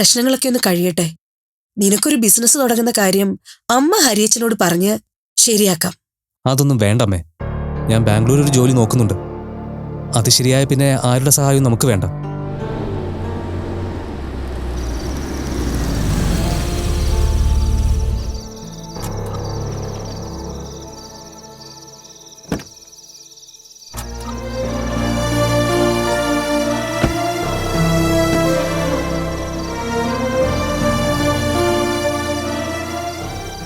പ്രശ്നങ്ങളൊക്കെ ഒന്ന് കഴിയട്ടെ. നിനക്കൊരു ബിസിനസ് തുടങ്ങുന്ന കാര്യം അമ്മ ഹരിയച്ചനോട് പറഞ്ഞ് ശരിയാക്കാം. അതൊന്നും വേണ്ടമ്മേ ഞാൻ ബാംഗ്ലൂർ ഒരു ജോലി നോക്കുന്നുണ്ട്. അത് ശരിയായ പിന്നെ ആരുടെ സഹായവും നമുക്ക് വേണ്ട.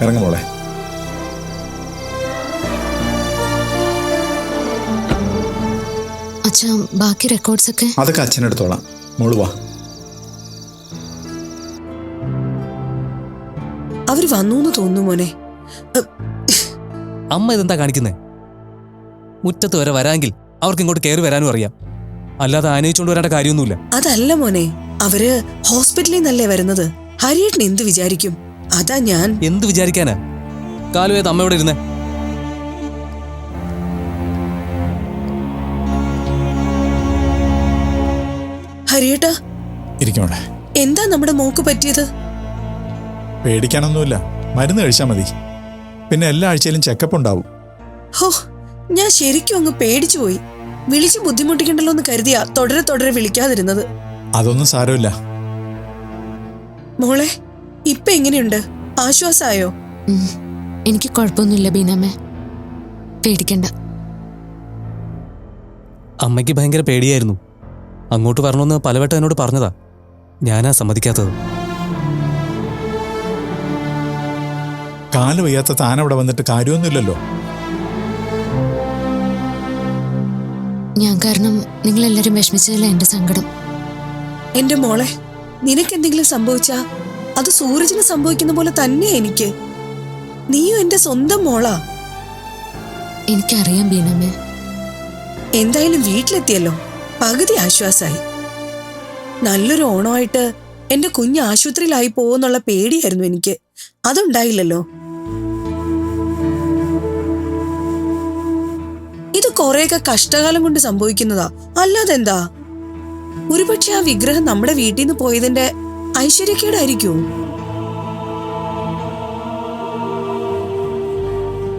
ഇറങ്ങ മോളെ. അച്ഛാ ബാക്കി റെക്കോർഡ്സ് ഒക്കെ? അതൊക്കെ അച്ഛനെടുത്തോളാം മോൾ വാ. അവർ വന്നു എന്ന് തോന്നുന്നു മോനെ. അമ്മ ഇതെന്താ കാണിക്കുന്നേ? മുറ്റത്ത് വരെ വരാമെങ്കിൽ അവർക്ക് ഇങ്ങോട്ട് കയറി വരാനും അറിയാം. അല്ലാതെ ആനയിച്ചുകൊണ്ട് വരേണ്ട കാര്യമൊന്നുമില്ല. അതല്ല മോനെ അവർ ഹോസ്പിറ്റലിൽ നിന്നല്ലേ വരുന്നത്. ഹരിയേട്ടൻ എന്ത് വിചാരിക്കും? അതാ ഞാൻ. എന്ത് വിചാരിക്കാനാ? കാലുവേത് ഇവിടെ ഇരുന്നേ? ഹരിയേട്ടാ ഇരിക്കണോളെ എന്താ നമ്മുടെ മോക്ക് പറ്റിയത്? പേടിക്കാനൊന്നുമില്ല. മരുന്ന് കഴിച്ചാൽ മതി. പിന്നെ എല്ലാ ആഴ്ചയിലും ചെക്കപ്പ് ഉണ്ടാവും. ഹോ ഞാൻ ശരിക്കും അങ്ങ് പേടിച്ചു പോയി. വിളിച്ച് ബുദ്ധിമുട്ടിക്കണ്ടല്ലോ എന്ന് കരുതിയാ തുടരെ തുടരെ വിളിക്കാതിരുന്നത്. അതൊന്നും സാരമില്ല. മോളെ ഇപ്പൊ എങ്ങനെയുണ്ട്? ആശ്വാസമായോ എനിക്ക് കുഴപ്പമൊന്നുമില്ല ബീനാമ്മേ. പേടിക്കണ്ട. അമ്മയ്ക്ക് ഭയങ്കര പേടിയായിരുന്നു. അങ്ങോട്ട് വരണമെന്ന് പലവട്ടം എന്നോട് പറഞ്ഞതാ. ഞാനാ സമ്മതിക്കാത്തത്. കാൽ വയ്യാത്ത താനവിടെ അവിടെ വന്നിട്ട് കാര്യമൊന്നുമില്ലല്ലോ. ഞാൻ കാരണം നിങ്ങളെല്ലാരും വിഷമിച്ചതല്ല എന്റെ സങ്കടം? എന്റെ മോളെ നിനക്കെന്തെങ്കിലും സംഭവിച്ചാ? അത് സൂരജിന് സംഭവിക്കുന്ന പോലെ തന്നെ എനിക്ക്. നീയും എന്റെ സ്വന്തം മോളാ. എനിക്കറിയാം ബീനാമ്മേ എന്തായാലും വീട്ടിലെത്തിയല്ലോ. പകുതി ആശ്വാസായി. നല്ലൊരു ഓണമായിട്ട് എന്റെ കുഞ്ഞ് ആശുപത്രിയിലായി പോവെന്നുള്ള പേടിയായിരുന്നു എനിക്ക്. അതുണ്ടായില്ലല്ലോ. ഇത് കുറെയൊക്കെ കഷ്ടകാലം കൊണ്ട് സംഭവിക്കുന്നതാ. അല്ലാതെന്താ? ഒരുപക്ഷെ ആ വിഗ്രഹം നമ്മുടെ വീട്ടിൽ നിന്ന് പോയതിന്റെ ഐശ്വര്യക്കേടായിരിക്കും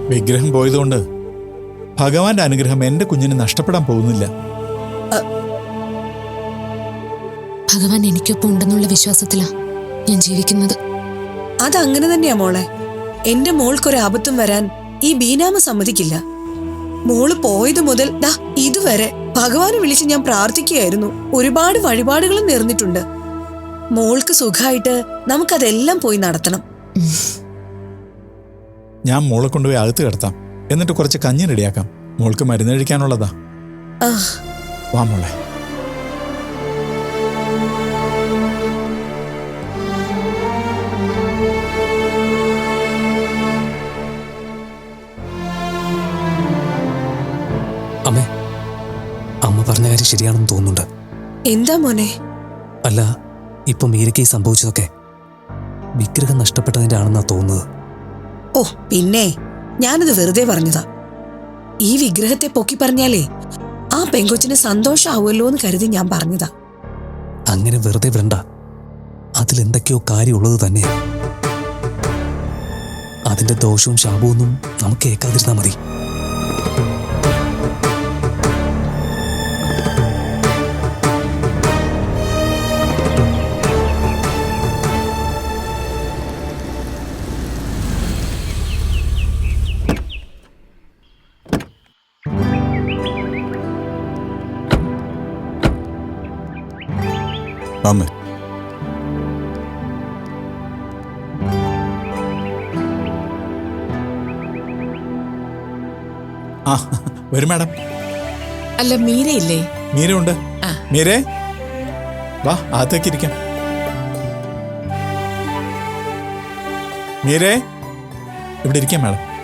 വിഗ്രഹം പോയതുകൊണ്ട് ഭഗവാന്റെ അനുഗ്രഹം എന്റെ കുഞ്ഞിന് നഷ്ടപ്പെടാൻ പോകുന്നില്ല. ഭഗവാൻ എനിക്കൊപ്പം ഉണ്ടെന്നുള്ള വിശ്വാസത്തിലാ ഞാൻ ജീവിക്കുന്നത്. അതങ്ങനെ തന്നെയാ മോളെ. എന്റെ മോൾക്കൊരു ആപത്തും വരാൻ ഈ ബീനാമ സമ്മതിക്കില്ല. മോൾ പോയത് മുതൽ ദാ ഇതുവരെ ഭഗവാനെ വിളിച്ച് ഞാൻ പ്രാർത്ഥിക്കുകയായിരുന്നു. ഒരുപാട് വഴിപാടുകളും നേർന്നിട്ടുണ്ട്. മോൾക്ക് സുഖമായിട്ട് നമുക്കതെല്ലാം പോയി നടത്തണം. ഞാൻ മോളെ കൊണ്ടുപോയി അകത്ത് കിടത്താം. എന്നിട്ട് കുറച്ച് കഞ്ഞി റെഡിയാക്കാം. മോൾക്ക് മരുന്ന് കഴിക്കാനുള്ളതാ. ആ. വാ മോളെ. അമ്മേ അമ്മ പറഞ്ഞ കാര്യം ശരിയാണെന്ന് തോന്നുന്നുണ്ട്. എന്താ മോനെ? അല്ല ഇപ്പൊ മീരയ്ക്ക് ഈ സംഭവിച്ചതൊക്കെ വിഗ്രഹം നഷ്ടപ്പെട്ടതിന്റെ ആണെന്നാ തോന്നുന്നത്. ഓ പിന്നെ ഞാനത് വെറുതെ പറഞ്ഞതാ. ഈ വിഗ്രഹത്തെ പൊക്കി പറഞ്ഞാലേ ആ പെങ്കൊച്ചിന് സന്തോഷാവുമല്ലോ എന്ന് കരുതി ഞാൻ പറഞ്ഞതാ. അങ്ങനെ വെറുതെ വിടണ്ട അതിലെന്തൊക്കെയോ കാര്യമുള്ളത് തന്നെയാ. അതിന്റെ ദോഷവും ശാപവും ഒന്നും നമുക്ക് കേൾക്കാതിരുന്നാ മതി. വരും മാഡം. അല്ല മീരയില്ലേ? മീര ഉണ്ട്. മീരേ വാ അകത്തേക്ക് ഇരിക്കാം. മീരേ ഇവിടെ ഇരിക്കാം മാഡം.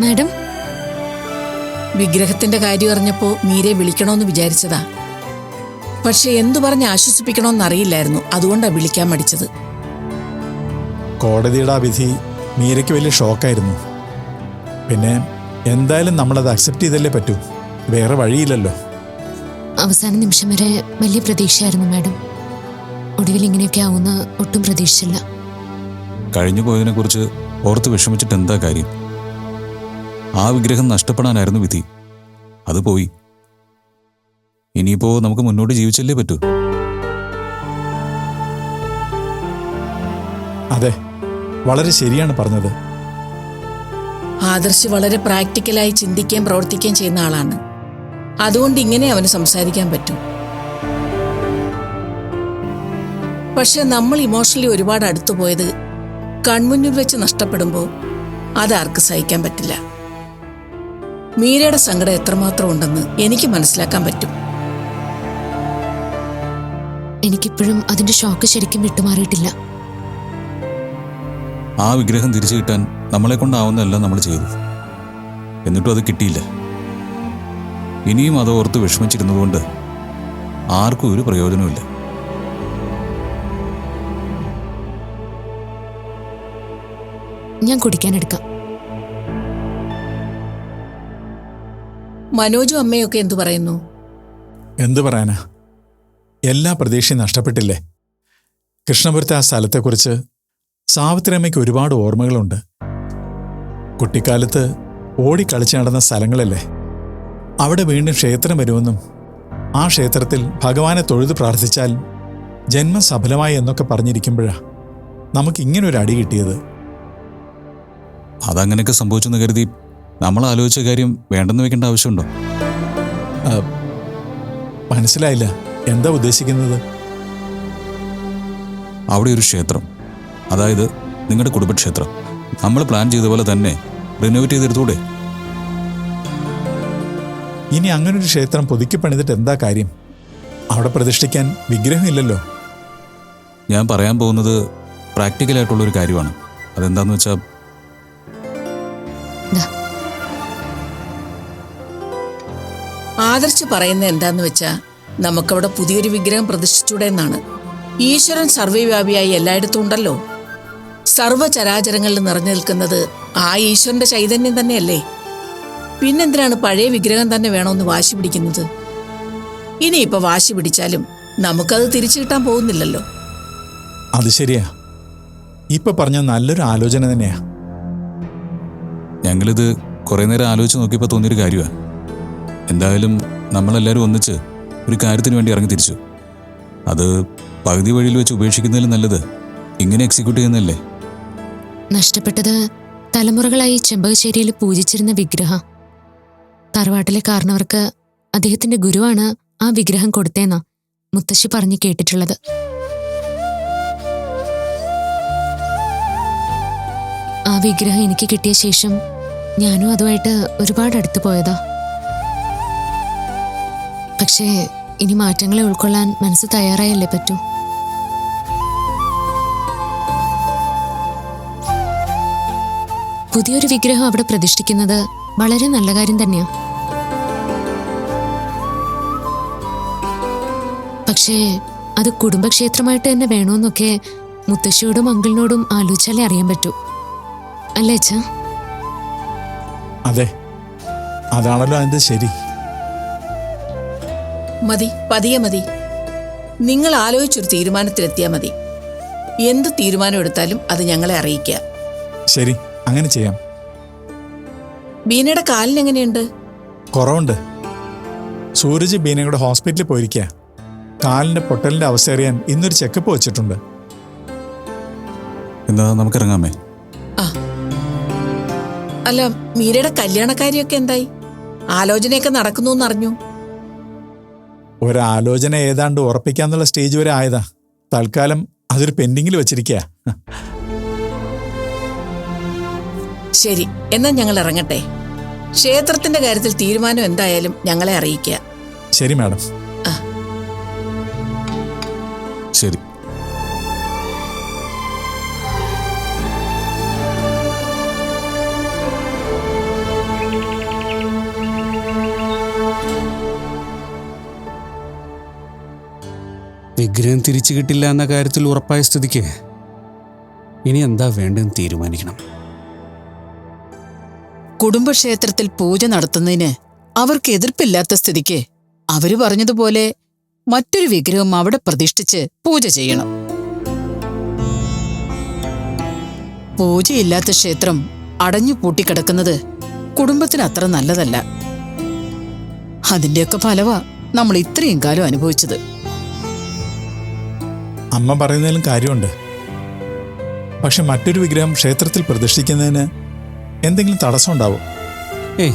മാഡം. വിഗ്രഹത്തിന്റെ കാര്യം അറിഞ്ഞപ്പോ മീരെ വിളിക്കണോന്ന് വിചാരിച്ചതാ. പക്ഷെ എന്തു പറഞ്ഞ് ആശ്വസിപ്പിക്കണോന്ന് അറിയില്ലായിരുന്നു അതുകൊണ്ടാ വിളിക്കാൻ മടിച്ചത്. കോടതിയുടെ ആ വിധി മീരയ്ക്ക് വലിയ ഷോക്കായിരുന്നു. പിന്നെ എന്തായാലും നമ്മളത് അക്സെപ്റ്റ് ചെയ്തല്ലേ പറ്റൂ. വേറെ വഴിയില്ലല്ലോ. അവസാന നിമിഷം വരെ വലിയ പ്രതീക്ഷയായിരുന്നു മാഡം. ഒടുവിൽ ഇങ്ങനെയൊക്കെ ആവുന്ന ഒട്ടും പ്രതീക്ഷിച്ചില്ല. കഴിഞ്ഞു പോയതിനെ കുറിച്ച് ഓർത്ത് വിഷമിച്ചിട്ട് എന്താ കാര്യം? ആ വിഗ്രഹം നഷ്ടപ്പെടാനായിരുന്നു വിധി. അത് പോയി. ഇനിയിപ്പോ നമുക്ക് മുന്നോട്ട് ജീവിച്ചല്ലേ പറ്റൂ. അതെ വളരെ ശരിയാണ് പറഞ്ഞത്. ആദർശ് വളരെ പ്രാക്ടിക്കലായി ചിന്തിക്കുകയും പ്രവർത്തിക്കുകയും ചെയ്യുന്ന ആളാണ്. അതുകൊണ്ട് ഇങ്ങനെ അവന് സംസാരിക്കാൻ പറ്റും. പക്ഷെ നമ്മൾ ഇമോഷണലി ഒരുപാട് അടുത്തു പോയത് കൺമുന്നിൽ വെച്ച് നഷ്ടപ്പെടുമ്പോൾ അതാർക്ക് സഹിക്കാൻ പറ്റില്ല. മീരയുടെ സങ്കടം എത്രമാത്രം ഉണ്ടെന്ന് എനിക്ക് മനസ്സിലാക്കാൻ പറ്റും. എനിക്കിപ്പോഴും അതിന്റെ ഷോക്ക് ശരിക്കും വിട്ടുമാറിയിട്ടില്ല. ആ വിഗ്രഹം തിരിച്ചു കിട്ടാൻ നമ്മളെ കൊണ്ടാവുന്നതെല്ലാം നമ്മൾ ചെയ്തു. എന്നിട്ടും അത് കിട്ടിയില്ല. ഇനിയും അത് ഓർത്ത് വിഷമിച്ചിരുന്നതുകൊണ്ട് ആർക്കും ഒരു പ്രയോജനമില്ല ഞാൻ കുടിക്കാനെടുക്കാം മനോജും അമ്മയൊക്കെ എന്തു പറയുന്നു? എന്തു പറയാനാ? എല്ലാ പ്രതീക്ഷയും നഷ്ടപ്പെട്ടില്ലേ? കൃഷ്ണപുരത്തെ ആ സ്ഥലത്തെക്കുറിച്ച് സാവിത്രിയമ്മയ്ക്ക് ഒരുപാട് ഓർമ്മകളുണ്ട്. കുട്ടിക്കാലത്ത് ഓടിക്കളിച്ച് നടന്ന സ്ഥലങ്ങളല്ലേ? അവിടെ വീണ്ടും ക്ഷേത്രം വരുമെന്നും ആ ക്ഷേത്രത്തിൽ ഭഗവാനെ തൊഴുത് പ്രാർത്ഥിച്ചാൽ ജന്മം സഫലമായി എന്നൊക്കെ പറഞ്ഞിരിക്കുമ്പോഴാണ് നമുക്ക് ഇങ്ങനെ ഒരു അടി കിട്ടിയത്. അതങ്ങനെയൊക്കെ സംഭവിച്ചെന്ന് കരുതി നമ്മൾ ആലോചിച്ച കാര്യം വേണ്ടെന്ന് വെക്കേണ്ട ആവശ്യമുണ്ടോ? മനസ്സിലായില്ല. എന്താ ഉദ്ദേശിക്കുന്നത്? അവിടെ ഒരു ക്ഷേത്രം. അതായത് നിങ്ങളുടെ കുടുംബക്ഷേത്രം. നമ്മൾ പ്ലാൻ ചെയ്ത പോലെ തന്നെ റിനോവേറ്റ് ചെയ്തെടുത്തൂടെ ഇനി അങ്ങനൊരു ക്ഷേത്രം പുതുക്കി പണിതിട്ട് എന്താ കാര്യം? അവിടെ പ്രതിഷ്ഠിക്കാൻ വിഗ്രഹമില്ലല്ലോ. ഞാൻ പറയാൻ പോകുന്നത് ഒരു കാര്യമാണ്. അതെന്താന്ന് വെച്ചാൽ ദാ, ആദർശ് പറയുന്നത് എന്താന്ന് വെച്ചാ നമുക്കവിടെ പുതിയൊരു വിഗ്രഹം പ്രതിഷ്ഠിച്ചൂടെ എന്നാണ് ഈശ്വരൻ സർവവ്യാപിയായി എല്ലായിടത്തും ഉണ്ടല്ലോ. സർവചരാചരങ്ങളിൽ നിറഞ്ഞു നിൽക്കുന്നത് ആ ഈശ്വരന്റെ ചൈതന്യം തന്നെയല്ലേ? പിന്നെന്തിനാണ് പഴയ വിഗ്രഹം തന്നെ വേണമെന്ന് വാശി പിടിക്കുന്നത്? ഇനിയിപ്പോ വാശി പിടിച്ചാലും നമുക്കത് തിരിച്ചു കിട്ടാൻ പോകുന്നില്ലല്ലോ. അത് ശരിയാ. ഇപ്പൊ പറഞ്ഞ നല്ലൊരു ആലോചന തന്നെയാ. ഞങ്ങളിത് കുറേ നേരം ആലോചിച്ച് നോക്കിയപ്പോൾ തോന്നിയൊരു കാര്യമാണ് എന്തായാലും നമ്മളെല്ലാരും ഒന്നിച്ച് ഒരു കാര്യത്തിന് വേണ്ടി ഇറങ്ങി തിരിച്ചു. അത് പകുതി വഴിയിൽ വെച്ച് ഉപേക്ഷിക്കുന്നതിലും നല്ലത്. ഇങ്ങനെ എക്സിക്യൂട്ട് ചെയ്യുന്നതല്ലേ? നഷ്ടപ്പെട്ടത് തലമുറകളായി ചെമ്പകശ്ശേരിയിൽ പൂജിച്ചിരുന്ന വിഗ്രഹം. തറവാട്ടിലെ കാരണവർക്ക് അദ്ദേഹത്തിന്റെ ഗുരുവാണ് ആ വിഗ്രഹം കൊടുത്തേന്നാ മുത്തശ്ശി പറഞ്ഞു കേട്ടിട്ടുള്ളത്. ആ വിഗ്രഹം എനിക്ക് കിട്ടിയ ശേഷം ഞാനും അതുമായിട്ട് ഒരുപാട് അടുത്തു പോയതാ. പക്ഷേ ഇനി മാറ്റങ്ങളെ ഉൾക്കൊള്ളാൻ മനസ്സ് തയ്യാറായല്ലേ പറ്റൂ? പുതിയൊരു വിഗ്രഹം അവിടെ പ്രതിഷ്ഠിക്കുന്നത് വളരെ നല്ല കാര്യം തന്നെയാ. പക്ഷേ അത് കുടുംബക്ഷേത്രമായിട്ട് തന്നെ വേണമെന്നൊക്കെ മുത്തശ്ശിയോടും അങ്കിളിനോടും ആലോചിച്ചാലേ അറിയാൻ പറ്റൂ. അല്ലേ അച്ഛാ? അതെ. അതാണല്ലോ അതിന്റെ ശരി. മതി പതിയെ മതി. നിങ്ങൾ ആലോചിച്ചൊരു തീരുമാനത്തിലെത്തിയാൽ മതി. എന്ത് തീരുമാനം എടുത്താലും അത് ഞങ്ങളെ അറിയിക്കുക. ശരി. അങ്ങനെ ചെയ്യാം. ബീനയുടെ കാലിന് എങ്ങനെയുണ്ട്? കുറവുണ്ട്. സൂരജ് ബീനയുടെ ഹോസ്പിറ്റലിൽ പോയിരിക്കുക കാലിന്റെ പൊട്ടലിന്റെ അവസ്ഥ അറിയാൻ ഇന്നൊരു ചെക്കപ്പ് വെച്ചിട്ടുണ്ട്. എന്താ നമുക്കിറങ്ങാമേ. ആ. അല്ല മീരയുടെ കല്യാണക്കാരിയൊക്കെ എന്തായി? ആലോചനയൊക്കെ നടക്കുന്നു എന്നറിഞ്ഞു ഒരാലോചന ഏതാണ്ട് ഉറപ്പിക്കാന്നുള്ള സ്റ്റേജ് വരെ ആയതാ. തൽക്കാലം അതൊരു പെൻഡിങ്ങിൽ വെച്ചിരിക്കുക ശരി എന്നാ ഞങ്ങൾ ഇറങ്ങട്ടെ. ക്ഷേത്രത്തിന്റെ കാര്യത്തിൽ തീരുമാനം എന്തായാലും ഞങ്ങളെ അറിയിക്കുക. ശരി മാഡം. ശരി. വിഗ്രഹം തിരിച്ചു കിട്ടില്ല എന്ന കാര്യത്തിൽ ഉറപ്പായ സ്ഥിതിക്ക് ഇനി എന്താ വേണ്ടതെന്ന് തീരുമാനിക്കണം. കുടുംബക്ഷേത്രത്തിൽ പൂജ നടത്തുന്നതിന് അവർക്ക് എതിർപ്പില്ലാത്ത സ്ഥിതിക്ക് അവർ പറഞ്ഞതുപോലെ മറ്റൊരു വിഗ്രഹം അവിടെ പ്രതിഷ്ഠിച്ച് പൂജ ചെയ്യണം. പൂജയില്ലാത്ത ക്ഷേത്രം അടഞ്ഞു പൂട്ടിക്കിടക്കുന്നത് കുടുംബത്തിന് അത്ര നല്ലതല്ല. അതിന്റെയൊക്കെ ഫലവ നമ്മൾ ഇത്രയും കാലം അനുഭവിച്ചത്. അമ്മ പറയുന്നതിലും കാര്യമുണ്ട്. പക്ഷെ മറ്റൊരു വിഗ്രഹം ക്ഷേത്രത്തിൽ പ്രതിഷ്ഠിക്കുന്നതിന് എന്തെങ്കിലും തടസ്സം ഉണ്ടാവും? ഏയ്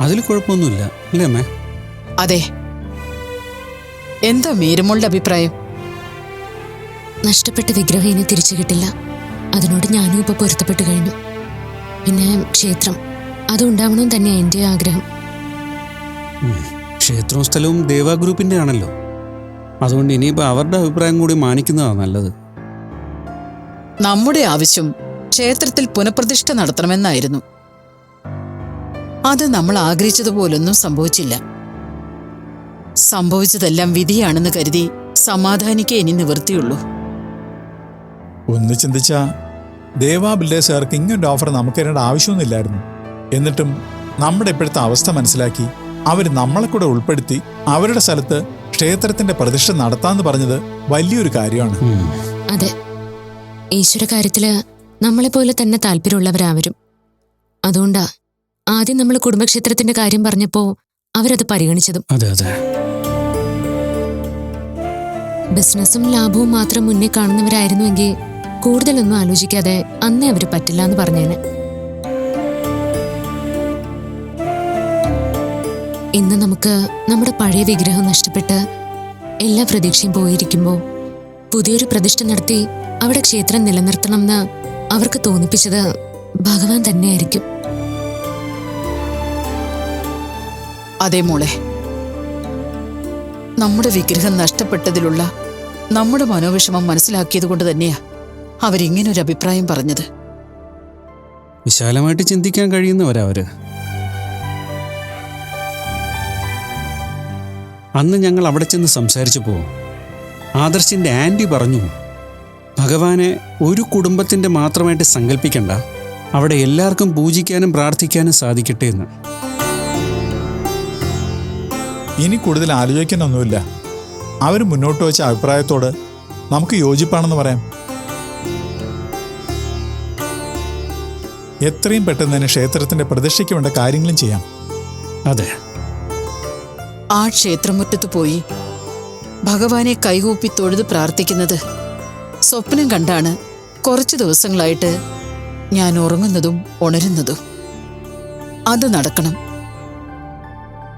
അതിൽ കുഴപ്പമൊന്നുമില്ല. അല്ലേ അമ്മേ? അതെ. എന്താ മീരമോളുടെ അഭിപ്രായം? നഷ്ടപ്പെട്ട വിഗ്രഹം ഇനി തിരിച്ചു കിട്ടില്ല. അതിനോട് ഞാനും ഇപ്പൊ പൊരുത്തപ്പെട്ട് കഴിഞ്ഞു. പിന്നെ ക്ഷേത്രം. അതുണ്ടാവണം തന്നെയാ എന്റെ ആഗ്രഹം. ക്ഷേത്രവും സ്ഥലവും ദേവാ ഗ്രൂപ്പിന്റെ ആണല്ലോ. അതുകൊണ്ട് ഇനിയിപ്പോ അവരുടെ അഭിപ്രായം കൂടി മാനിക്കുന്നതാണ് നല്ലത്. നമ്മുടെ ആവശ്യം ക്ഷേത്രത്തിൽ പുനഃപ്രതിഷ്ഠ നടത്തണമെന്നായിരുന്നു. അത് നമ്മൾ ആഗ്രഹിച്ചതുപോലൊന്നും സംഭവിച്ചില്ല. സംഭവിച്ചതെല്ലാം വിധിയാണെന്ന് കരുതി സമാധാനിക്കേ ഇനി നിവൃത്തിയുള്ളൂ. ഒന്ന് ചിന്തിച്ച ദേവാ ബിൽഡേഴ്സുകാർക്ക് ഇങ്ങനൊരു ഓഫർ നമുക്ക് തരേണ്ട ആവശ്യമൊന്നുമില്ലായിരുന്നു. എന്നിട്ടും നമ്മുടെ ഇപ്പോഴത്തെ അവസ്ഥ മനസ്സിലാക്കി അവർ നമ്മളെ കൂടെ ഉൾപ്പെടുത്തി അവരുടെ സ്ഥലത്ത് ക്ഷേത്രത്തിന്റെ പ്രതിഷ്ഠ നടത്താന്ന് പറഞ്ഞത് വലിയൊരു കാര്യമാണ്. അതെ. ഈശ്വര കാര്യത്തിൽ നമ്മളെപ്പോലെ തന്നെ താല്പര്യമുള്ളവരാവരും. അതുകൊണ്ടാ ആദ്യം നമ്മൾ കുടുംബക്ഷേത്രത്തിന്റെ കാര്യം പറഞ്ഞപ്പോ അവരത് പരിഗണിച്ചതും. അതെ അതെ. ബിസിനസ്സും ലാഭവും മാത്രം മുന്നേ കാണുന്നവരായിരുന്നുവെങ്കിൽ കൂടുതലൊന്നും ആലോചിക്കാതെ അന്നേ അവർ പറ്റില്ല എന്ന് പറഞ്ഞേനെ. ഇന്ന് നമുക്ക് നമ്മുടെ പഴയ വിഗ്രഹം നഷ്ടപ്പെട്ട് എല്ലാ പ്രതീക്ഷയും പോയിരിക്കുമ്പോൾ പുതിയൊരു പ്രതിഷ്ഠ നടത്തി അവിടെ ക്ഷേത്രം നിലനിർത്തണമെന്ന് അവർക്ക് തോന്നിപ്പിച്ചത് ഭഗവാൻ തന്നെയായിരിക്കും. അതെ മോളെ നമ്മുടെ വിഗ്രഹം നഷ്ടപ്പെട്ടതിലുള്ള നമ്മുടെ മനോവിഷമം മനസ്സിലാക്കിയത് കൊണ്ട് തന്നെയാ അവരിങ്ങനൊരു അഭിപ്രായം പറഞ്ഞത്. വിശാലമായിട്ട് ചിന്തിക്കാൻ കഴിയുന്നവരാവര് അന്ന് ഞങ്ങൾ അവിടെ ചെന്ന് സംസാരിച്ചപ്പോൾ ആദർശിന്റെ ആന്റി പറഞ്ഞു ഭഗവാനെ ഒരു കുടുംബത്തിന്റെ മാത്രമായിട്ട് സങ്കല്പിക്കണ്ട. അവിടെ എല്ലാവർക്കും പൂജിക്കാനും പ്രാർത്ഥിക്കാനും സാധിക്കട്ടെ എന്ന്. ഇനി കൂടുതൽ ആലോചിക്കാനൊന്നുമില്ല. അവർ മുന്നോട്ട് വെച്ച അഭിപ്രായത്തോട് നമുക്ക് യോജിപ്പാണെന്ന് പറയാം. എത്രയും പെട്ടെന്ന് തന്നെ ക്ഷേത്രത്തിന്റെ പ്രതിഷ്ഠയ്ക്ക് വേണ്ട കാര്യങ്ങളും ചെയ്യാം. അതെ. ആ ക്ഷേത്രമുറ്റത്ത് പോയി ഭഗവാനെ കൈകൂപ്പി തൊഴുത് പ്രാർത്ഥിക്കുന്നത് സ്വപ്നം കണ്ടാണ് കുറച്ച് ദിവസങ്ങളായിട്ട് ഞാൻ ഉറങ്ങുന്നതും ഉണരുന്നതും. അത് നടക്കണം.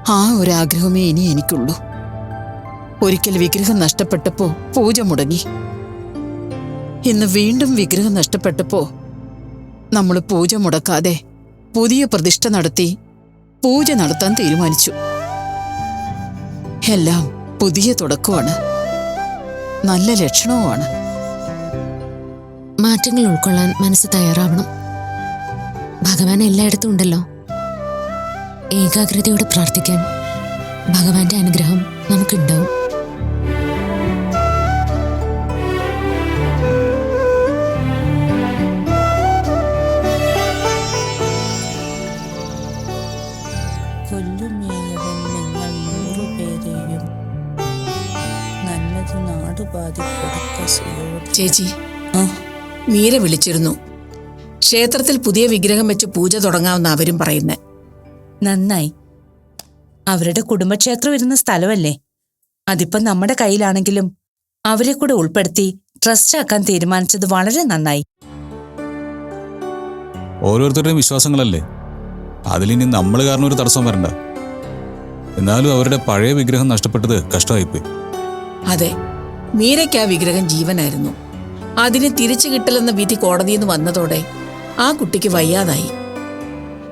ആ ഒരാഗ്രഹമേ ഇനി എനിക്കുള്ളൂ. ഒരിക്കൽ വിഗ്രഹം നഷ്ടപ്പെട്ടപ്പോ പൂജ മുടങ്ങി. ഇന്ന് വീണ്ടും വിഗ്രഹം നഷ്ടപ്പെട്ടപ്പോ നമ്മൾ പൂജ മുടക്കാതെ പുതിയ പ്രതിഷ്ഠ നടത്തി പൂജ നടത്താൻ തീരുമാനിച്ചു. എല്ലാം പുതിയ തുടക്കമാണ്. നല്ല ലക്ഷണവുമാണ്. മാറ്റങ്ങൾ ഉൾക്കൊള്ളാൻ മനസ്സ് തയ്യാറാവണം. ഭഗവാൻ എല്ലായിടത്തും ഉണ്ടല്ലോ. ഏകാഗ്രതയോടെ പ്രാർത്ഥിക്കാൻ ഭഗവാന്റെ അനുഗ്രഹം നമുക്കുണ്ടാവും. ചേച്ചി മീര വിളിച്ചിരുന്നു. ക്ഷേത്രത്തിൽ പുതിയ വിഗ്രഹം വെച്ച് പൂജ തുടങ്ങാമെന്ന് അവരും പറയുന്നേ. നന്നായി. അവരുടെ കുടുംബക്ഷേത്രം ഇരുന്ന സ്ഥലമല്ലേ? അതിപ്പം നമ്മുടെ കയ്യിലാണെങ്കിലും അവരെ കൂടെ ഉൾപ്പെടുത്തി ട്രസ്റ്റ് ആക്കാൻ തീരുമാനിച്ചത് വളരെ നന്നായി. ഓരോരുത്തരുടെയും വിശ്വാസങ്ങളല്ലേ? അതിലിനി നമ്മൾ കാരണം ഒരു തടസ്സം വരണ്ട. എന്നാലും അവരുടെ പഴയ വിഗ്രഹം നഷ്ടപ്പെട്ടത് കഷ്ടമായിപ്പോയി. അതെ മീരയ്ക്ക് ആ വിഗ്രഹം ജീവനായിരുന്നു. അതിന് തിരിച്ചു കിട്ടലെന്ന വിധി കോടതിയിൽ നിന്ന് വന്നതോടെ ആ കുട്ടിക്ക് വയ്യാതായി.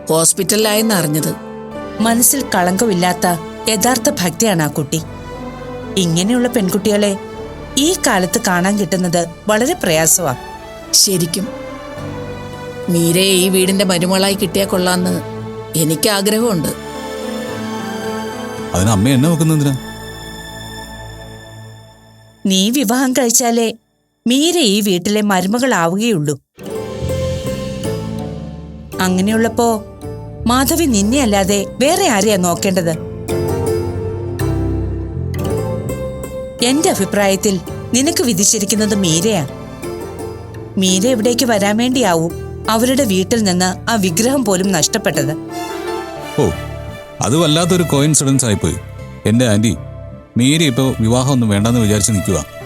ഹോസ്പിറ്റലിലായെന്ന് അറിഞ്ഞത് മനസ്സിൽ കളങ്കമില്ലാത്ത യഥാർത്ഥ ഭക്തിയാണ് ആ കുട്ടി. ഇങ്ങനെയുള്ള പെൺകുട്ടികളെ ഈ കാലത്ത് കാണാൻ കിട്ടുന്നത് വളരെ പ്രയാസമാണ് ശരിക്കും മീരയെ ഈ വീടിന്റെ മരുമകളായി കിട്ടിയാൽ കൊള്ളാന്ന് എനിക്ക് ആഗ്രഹമുണ്ട്. അതിന് അമ്മ എന്നെ നോക്കുന്നതിനാ നീ വിവാഹം കഴിച്ചാലേ മീര ഈ വീട്ടിലെ മരുമകളാവുകയുള്ളൂ. അങ്ങനെയുള്ളപ്പോ മാധവി നിന്നെ അല്ലാതെ വേറെ ആരെയാ നോക്കേണ്ടത്? എന്റെ അഭിപ്രായത്തിൽ നിനക്ക് വിധിച്ചിരിക്കുന്നത് മീരയാ. മീര ഇവിടേക്ക് വരാൻ വേണ്ടിയാവും അവരുടെ വീട്ടിൽ നിന്ന് ആ വിഗ്രഹം പോലും നഷ്ടപ്പെട്ടത്. ഓ അത് വല്ലാത്തൊരു കോയിൻസിഡൻസ് ആയിപ്പോയി എന്റെ ആന്റി മീര ഇപ്പോൾ വിവാഹമൊന്നും വേണ്ടെന്ന് വിചാരിച്ച് നിൽക്കുക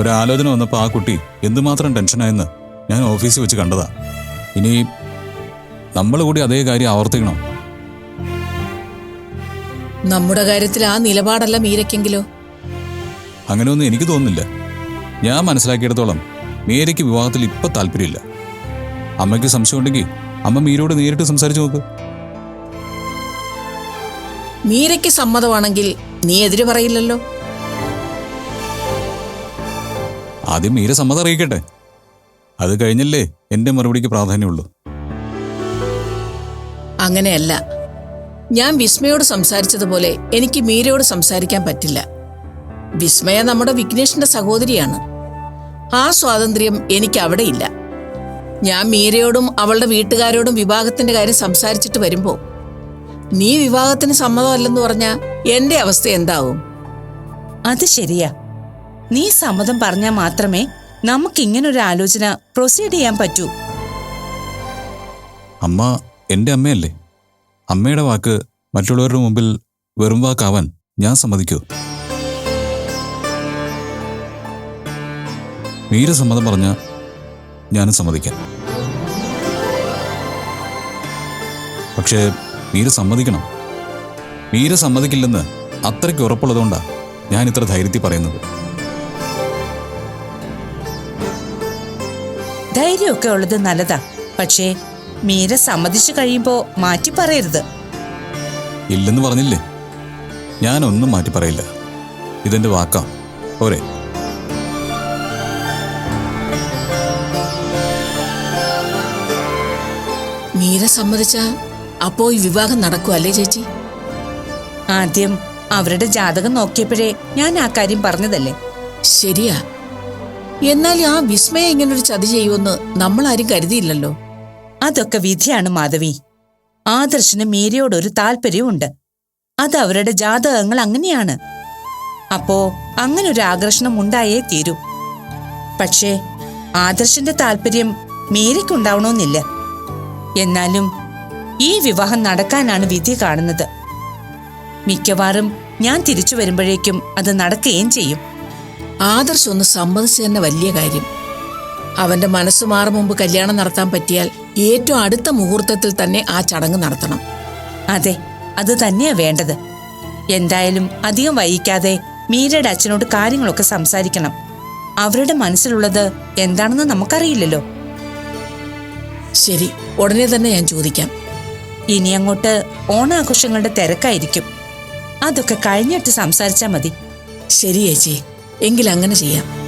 ഒരാലോചന വന്നപ്പോൾ ആ കുട്ടി എന്തുമാത്രം ടെൻഷനായെന്ന് ഞാൻ ഓഫീസിൽ വെച്ച് കണ്ടതാ. ഇനി നമ്മൾ കൂടി അതേ കാര്യം ആവർത്തിക്കണം. നമ്മുടെ കാര്യത്തിൽ ആ നിലപാടല്ല മീരയ്ക്കെങ്കിലോ? അങ്ങനെയൊന്നും എനിക്ക് തോന്നുന്നില്ല. ഞാൻ മനസ്സിലാക്കിയിടത്തോളം മീരയ്ക്ക് വിവാഹത്തിൽ ഇപ്പം താല്പര്യമില്ല. അമ്മയ്ക്ക് സംശയം ഉണ്ടെങ്കിൽ അമ്മ മീരയോട് നേരിട്ട് സംസാരിച്ചു നോക്ക്. മീരയ്ക്ക് സമ്മതമാണെങ്കിൽ നീ എതിര് പറയില്ലല്ലോ. ആദ്യം മീര സമ്മതം അറിയിക്കട്ടെ. അത് കഴിഞ്ഞല്ലേ എന്റെ മറുപടിക്ക് പ്രാധാന്യമുള്ളൂ. അങ്ങനെയല്ല. ഞാൻ വിസ്മയോട് സംസാരിച്ചതുപോലെ എനിക്ക് മീരയോട് സംസാരിക്കാൻ പറ്റില്ല. വിസ്മയ നമ്മുടെ വിഘ്നേഷിന്റെ സഹോദരിയാണ്. ആ സ്വാതന്ത്ര്യം എനിക്ക് അവിടെ ഇല്ല. ഞാൻ മീരയോടും അവളുടെ വീട്ടുകാരോടും വിവാഹത്തിന്റെ കാര്യം സംസാരിച്ചിട്ട് വരുമ്പോ നീ വിവാഹത്തിന് സമ്മതമല്ലെന്ന് പറഞ്ഞ എന്റെ അവസ്ഥ എന്താവും? അത് ശരിയാ. നീ സമ്മതം പറഞ്ഞാൽ മാത്രമേ നമുക്ക് ഇങ്ങനെ ഒരു ആലോചന പ്രൊസീഡ് ചെയ്യാൻ പറ്റൂ. അമ്മ എന്റെ അമ്മയല്ലേ? അമ്മയുടെ വാക്ക് മറ്റുള്ളവരുടെ മുമ്പിൽ വെറും വാക്കാവാൻ ഞാൻ സമ്മതിക്കൂ. മീര സമ്മതം പറഞ്ഞ ഞാനും സമ്മതിക്കാം. പക്ഷേ മീര സമ്മതിക്കണം. മീര സമ്മതിക്കില്ലെന്ന് അത്രയ്ക്ക് ഉറപ്പുള്ളതുകൊണ്ടാണ് ഞാൻ ഇത്ര ധൈര്യത്തിൽ പറയുന്നത്. ധൈര്യമൊക്കെ ഉള്ളത് നല്ലതാ. പക്ഷേ മീര സമ്മതിച്ചു കഴിയുമ്പോ മാറ്റി പറയരുത്. ഇല്ലെന്ന് പറഞ്ഞില്ലേ? ഞാനൊന്നും മാറ്റി പറയില്ല. ഇതെന്റെ വാക്കാ. പോരെ. മീര സമ്മതിച്ച അപ്പോ ഈ വിവാഹം നടക്കും അല്ലേ ചേച്ചി? ആദ്യം അവരുടെ ജാതകം നോക്കിയപ്പോഴേ ഞാൻ ആ കാര്യം പറഞ്ഞതല്ലേ? ശരിയാ. എന്നാൽ ആ വിസ്മയ ഇങ്ങനൊരു ചതി ചെയ്യുമെന്ന് നമ്മൾ ആരും കരുതിയില്ലല്ലോ. അതൊക്കെ വിധിയാണ് മാധവി. ആദർശന് മീരയോടൊരു താല്പര്യമുണ്ട് അത് അവരുടെ ജാതകങ്ങൾ അങ്ങനെയാണ്. അപ്പോ അങ്ങനെ ഒരു ആകർഷണം ഉണ്ടായേ തീരൂ. പക്ഷേ ആദർശന്റെ താല്പര്യം മീരയ്ക്കുണ്ടാവണമെന്നില്ല എന്നാലും ഈ വിവാഹം നടക്കാനാണ് വിധി കാണുന്നത്. മിക്കവാറും ഞാൻ തിരിച്ചു വരുമ്പോഴേക്കും അത് നടക്കുകയും ചെയ്യും. ആദർശ് ഒന്ന് സമ്മതിച്ചു തന്നെ വലിയ കാര്യം. അവന്റെ മനസ്സ് മാറും മുമ്പ് കല്യാണം നടത്താൻ പറ്റിയാൽ ഏറ്റവും അടുത്ത മുഹൂർത്തത്തിൽ തന്നെ ആ ചടങ്ങ് നടത്തണം. അതെ അത് തന്നെയാ വേണ്ടത്. എന്തായാലും അധികം വൈകിക്കാതെ മീരയുടെ അച്ഛനോട് കാര്യങ്ങളൊക്കെ സംസാരിക്കണം. അവരുടെ മനസ്സിലുള്ളത് എന്താണെന്ന് നമുക്കറിയില്ലല്ലോ. ശരി ഉടനെ തന്നെ ഞാൻ ചോദിക്കാം. ഇനി അങ്ങോട്ട് ഓണാഘോഷങ്ങളുടെ തിരക്കായിരിക്കും. അതൊക്കെ കഴിഞ്ഞിട്ട് സംസാരിച്ചാൽ മതി. ശരി ചേച്ചി. എങ്കിൽ അങ്ങനെ ചെയ്യാം.